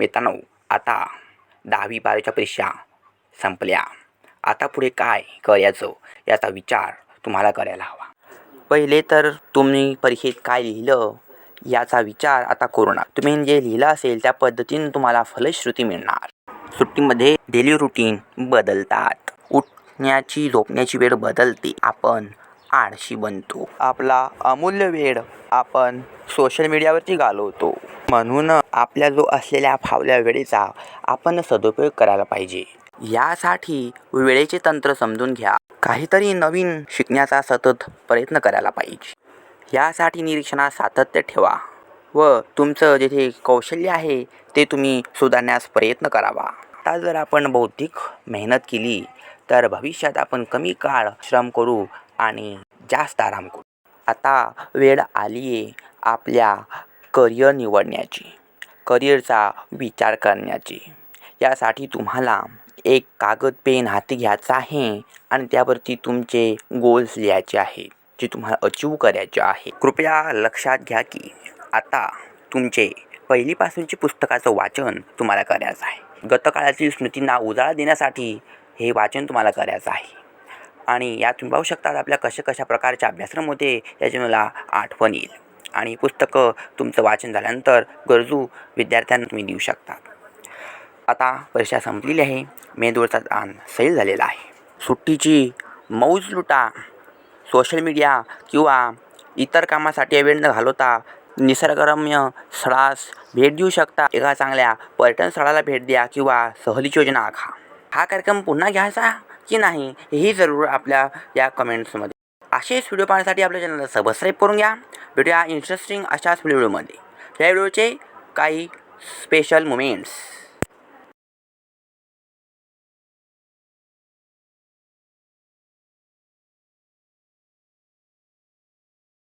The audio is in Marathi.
मित्रांनो आता दहावी बारावीच्या परीक्षा संपल्या. आता पुढे काय करायचं याचा विचार तुम्हाला करायला हवा. पहिले तर तुम्ही परीक्षेत काय लिहिलं याचा विचार आता करू नका. तुम्ही जे लिहिलं असेल त्या पद्धतीने तुम्हाला फलश्रुती मिळणार. सुट्टीमध्ये डेली रुटीन बदलतात. उठण्याची झोपण्याची वेळ बदलते. आपण आळशी बनतो. आपला अमूल्य वेळ आपण सोशल मीडियावरती घालवतो. म्हणून आपल्या जो असलेल्या फावल्या वेळेचा आपण सदुपयोग करायला पाहिजे. यासाठी वेळेचे तंत्र समजून घ्या. काहीतरी नवीन शिकण्याचा सतत प्रयत्न करायला पाहिजे. यासाठी निरीक्षणात सातत्य ठेवा व तुमचं जेथे कौशल्य आहे ते तुम्ही सुधारण्यास प्रयत्न करावा. आता जर आपण बौद्धिक मेहनत केली तर भविष्यात आपण कमी काळ श्रम करू आणि जास्त आराम करू. आता वेळ आली आहे आपल्या करिअर निवडण्याची. करिअरचा विचार करण्याची. यासाठी तुम्हाला एक कागद पेन हाती घ्यायचा आहे आणि त्यावरती तुमचे गोल्स लिहायचे आहे जे तुम्हाला अचीव करायचे आहे. कृपया लक्षात घ्या की आता तुमचे पहिलीपासूनचे पुस्तकाचं वाचन तुम्हाला करायचं आहे. गतकाळातील स्मृतींना उजाळा देण्यासाठी हे वाचन तुम्हाला करायचं आहे. आणि यात तुम्ही पाहू शकता आपल्या कशा कशा प्रकारचे अभ्यासक्रम होते याची मला आठवण येईल. आणि पुस्तकं तुमचं वाचन झाल्यानंतर गरजू विद्यार्थ्यांना तुम्ही देऊ शकता आता परीक्षा संपलेली आहे. मेंदूरचा ताण सैल झालेला आहे. सुट्टीची मौज लुटा सोशल मीडिया किंवा इतर कामासाठी वेळ न घालवता निसर्गरम्य स्थळास भेट देऊ शकता. एका चांगल्या पर्यटन स्थळाला भेट द्या किंवा सहलीची योजना आखा. हा कार्यक्रम पुन्हा घ्यायचा? की नाही हेही जरूर आपल्या या कमेंट्समध्ये असेच व्हिडिओ पाहण्यासाठी आपल्या चॅनलला सबस्क्राईब करून घ्या. भेटूया इंटरेस्टिंग अशाच व्हिडिओमध्ये या व्हिडिओचे काही स्पेशल मुमेंट्स